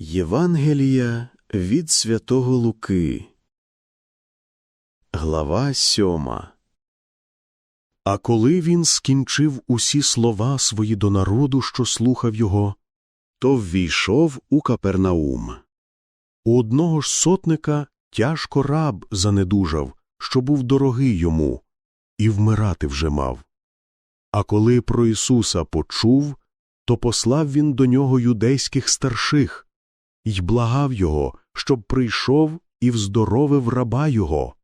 Євангелія від Святого Луки, Глава сьома. А коли він скінчив усі слова свої до народу, що слухав його, то ввійшов у Капернаум. У одного ж сотника тяжко раб занедужав, що був дорогий йому, і вмирати вже мав. А коли про Ісуса почув, то послав він до нього юдейських старших й благав його, щоб прийшов і вздоровив раба його.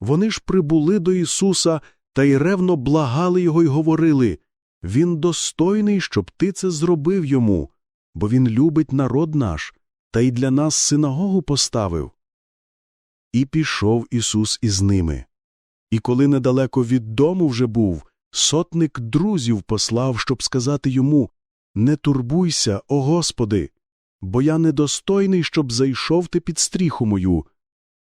Вони ж прибули до Ісуса та й ревно благали його й говорили Він достойний, щоб ти це зробив йому, бо він любить народ наш та й для нас синагогу поставив. І пішов Ісус із ними. І коли недалеко від дому вже був, сотник друзів послав, щоб сказати йому Не турбуйся, о Господи, бо я недостойний, щоб зайшов ти під стріху мою.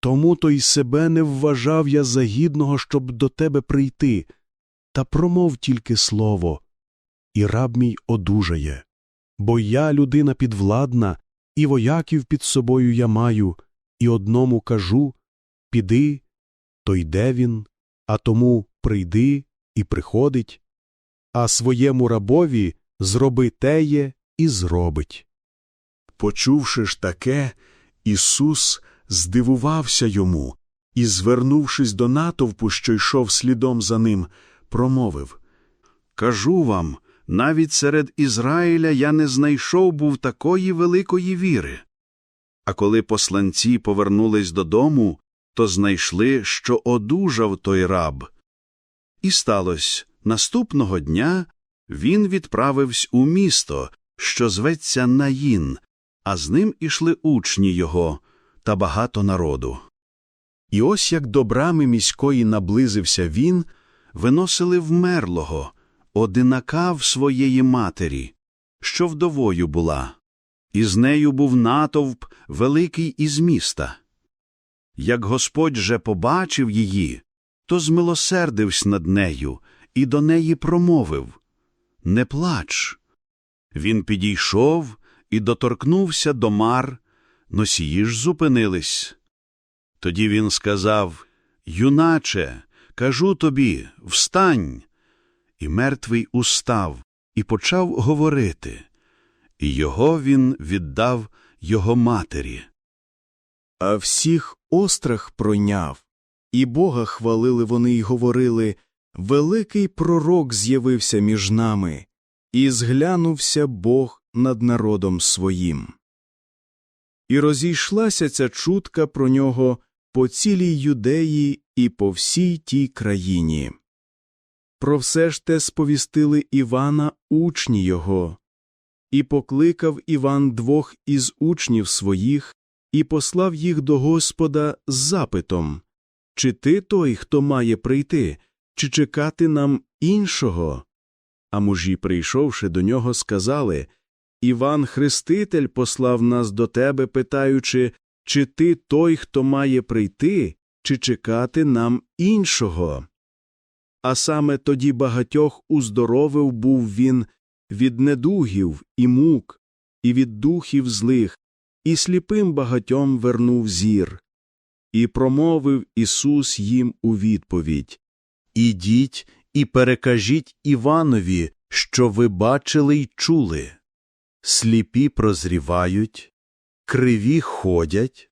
Тому то й себе не вважав я за гідного, щоб до тебе прийти, та промов тільки слово, і раб мій одужає. Бо я людина підвладна, і вояків під собою я маю, і одному кажу піди, то йде він, а тому прийди і приходить, а своєму рабові зроби теє і зробить. Почувши ж таке, Ісус здивувався йому і, звернувшись до натовпу, що йшов слідом за ним, промовив Кажу вам, навіть серед Ізраїля я не знайшов був такої великої віри. А коли посланці повернулись додому, то знайшли, що одужав той раб. І сталося наступного дня він відправився у місто, що зветься Наїн, а з ним ішли учні його та багато народу. І ось як до брами міської наблизився він, виносили вмерлого, одинака в своєї матері, що вдовою була, і з нею був натовп великий із міста. Як Господь же побачив її, то змилосердився над нею і до неї промовив Не плач. Він підійшов і доторкнувся до мар, носії ж зупинились. Тоді він сказав Юначе, кажу тобі, встань. І мертвий устав і почав говорити, і його він віддав його матері. А всіх острах пройняв, і Бога хвалили вони й говорили Великий пророк з'явився між нами, і зглянувся Бог над народом своїм. І розійшлася ця чутка про нього по цілій юдеї і по всій тій країні. Про все ж те сповістили Івана учні його, і покликав Іван двох із учнів своїх, і послав їх до Господа з запитом Чи ти той, хто має прийти, чи чекати нам іншого? А мужі, прийшовши до нього, сказали Іван Хреститель послав нас до тебе, питаючи, чи ти той, хто має прийти, чи чекати нам іншого. А саме тоді багатьох уздоровив був він від недугів і мук, і від духів злих, і сліпим багатьом вернув зір. І промовив Ісус їм у відповідь Ідіть і перекажіть Іванові, що ви бачили й чули. Сліпі прозрівають, криві ходять,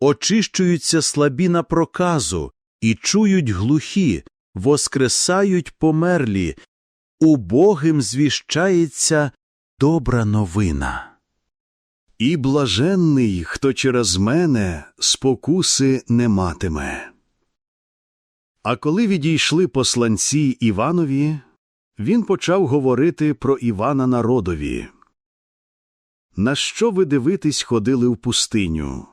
очищуються слабі на проказу і чують глухі, воскресають померлі, убогим звіщається добра новина. І блаженний, хто через мене спокуси не матиме. А коли відійшли посланці Іванові, він почав говорити про Івана народові. На що ви дивитись ходили в пустиню?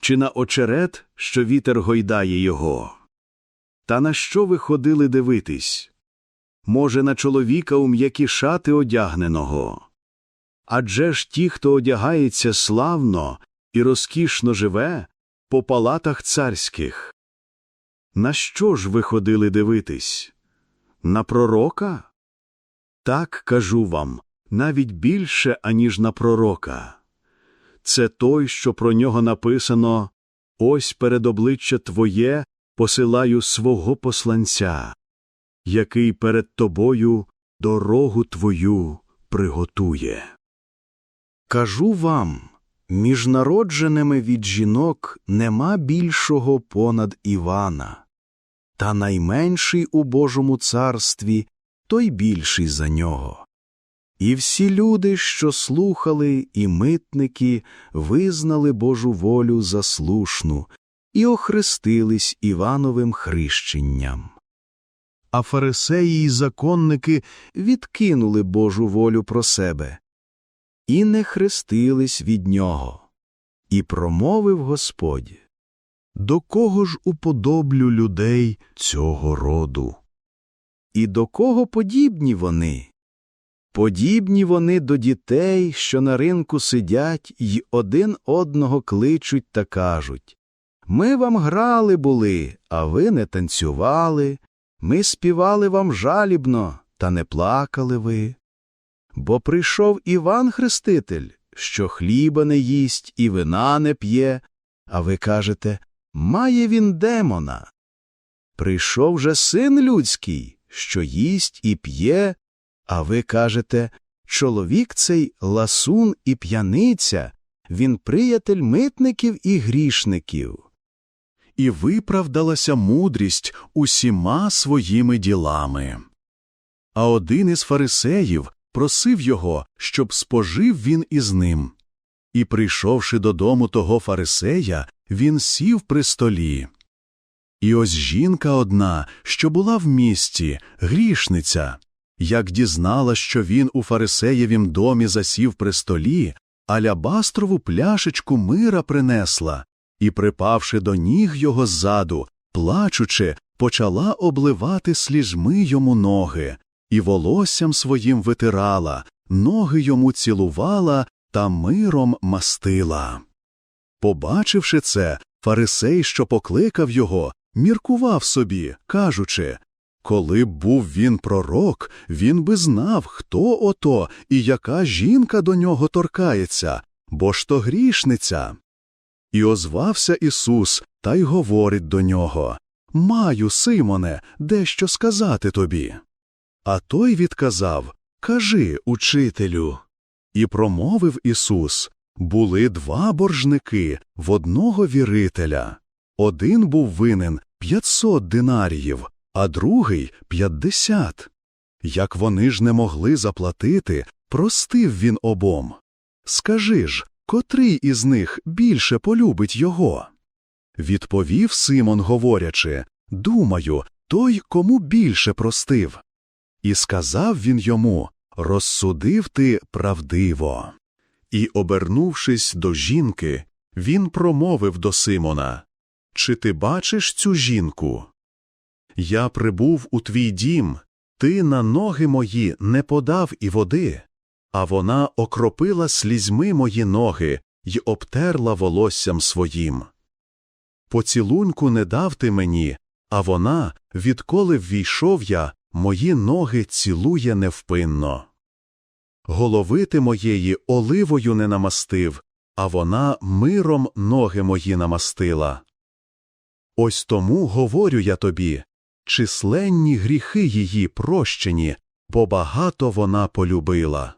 Чи на очерет, що вітер гойдає його? Та на що ви ходили дивитись? Може, на чоловіка у м'які шати одягненого? Адже ж ті, хто одягається славно і розкішно живе по палатах царських. На що ж ви ходили дивитись? На пророка? Так кажу вам, навіть більше, аніж на пророка. Це той, що про нього написано Ось перед обличчя Твоє посилаю свого посланця, який перед тобою дорогу Твою приготує. Кажу вам, між народженими від жінок нема більшого понад Івана, та найменший у Божому царстві той більший за нього. І всі люди, що слухали, і митники, визнали Божу волю за слушну і охрестились Івановим хрещенням. А фарисеї й законники відкинули Божу волю про себе і не хрестились від нього. І промовив Господь До кого ж уподоблю людей цього роду? І до кого подібні вони? Подібні вони до дітей, що на ринку сидять й один одного кличуть та кажуть Ми вам грали були, а ви не танцювали, ми співали вам жалібно, та не плакали ви. Бо прийшов Іван Хреститель, що хліба не їсть і вина не п'є, а ви кажете Має він демона. Прийшов же син людський, що їсть і п'є, а ви кажете, чоловік цей ласун і п'яниця, він приятель митників і грішників. І виправдалася мудрість усіма своїми ділами. А один із фарисеїв просив його, щоб спожив він із ним. І, прийшовши додому того фарисея, він сів при столі. І ось жінка одна, що була в місті, грішниця, як дізнала, що він у фарисеєвім домі засів при столі, алябастрову пляшечку мира принесла, і, припавши до ніг його ззаду, плачучи, почала обливати слізьми йому ноги, і волоссям своїм витирала, ноги йому цілувала та миром мастила. Побачивши це, фарисей, що покликав його, міркував собі, кажучи коли б був він пророк, він би знав, хто ото і яка жінка до нього торкається, бо ж то грішниця. І озвався Ісус та й говорить до нього Маю, Симоне, дещо сказати тобі. А той відказав Кажи, учителю. І промовив Ісус Були два боржники в одного вірителя. Один був винен п'ятсот динаріїв, а другий п'ятдесят. Як вони ж не могли заплатити, простив він обом. Скажи ж, котрий із них більше полюбить його? Відповів Симон, говорячи Думаю, той, кому більше простив. І сказав він йому Розсудив ти правдиво. І, обернувшись до жінки, він промовив до Симона Чи ти бачиш цю жінку? Я прибув у твій дім, ти на ноги мої не подав і води, а вона окропила слізьми мої ноги й обтерла волоссям своїм. Поцілунку не дав ти мені, а вона, відколи ввійшов я, мої ноги цілує невпинно. Голови ти моєї оливою не намастив, а вона миром ноги мої намастила. Ось тому говорю я тобі численні гріхи її прощені, бо багато вона полюбила.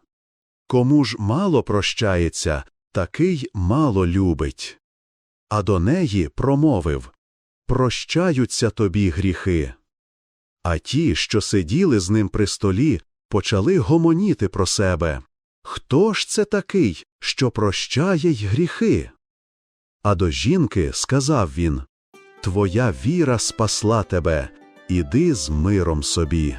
Кому ж мало прощається, такий мало любить. А до неї промовив Прощаються тобі гріхи. А ті, що сиділи з ним при столі, почали гомоніти про себе Хто ж це такий, що прощає й гріхи? А до жінки сказав він Твоя віра спасла тебе, іди з миром собі.